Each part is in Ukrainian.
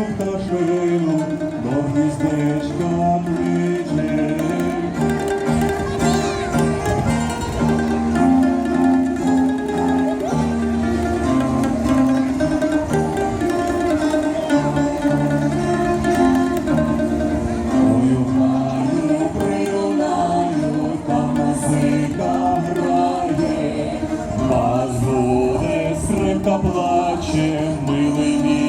шпину, до гніздечка кличе. Грає, плаче, милий мій.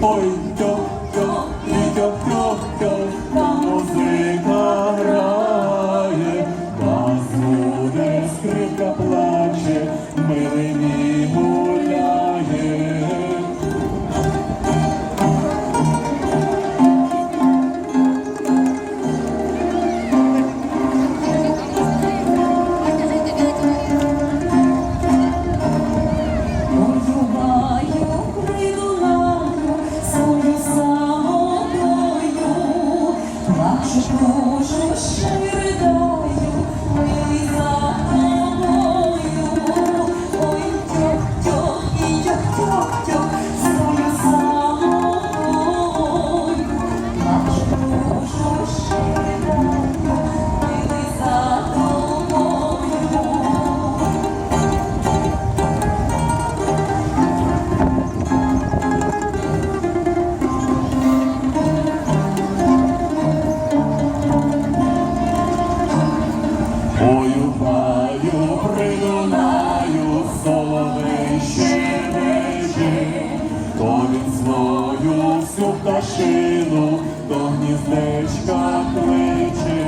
Ой, пташину до гніздечка кличе.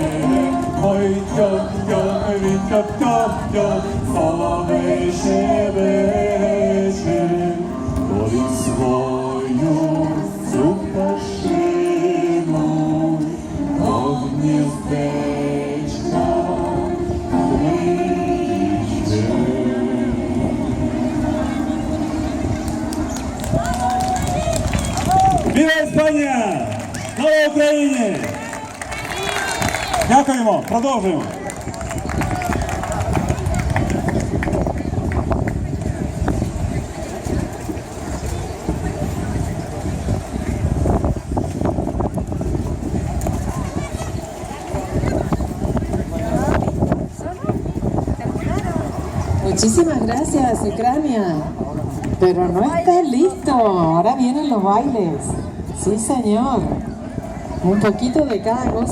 Ой, тьох-тьох, він тьох-тьох-тьох, соловей шевече. то свою цю пташину до гніздечка Віра Іспанія! Слава Україні! Дякуємо, продовжуємо. Muchísimas gracias, Ucrania. Pero no está listo. Ahora vienen los bailes. Sí, señor. Un poquito de cada cosa.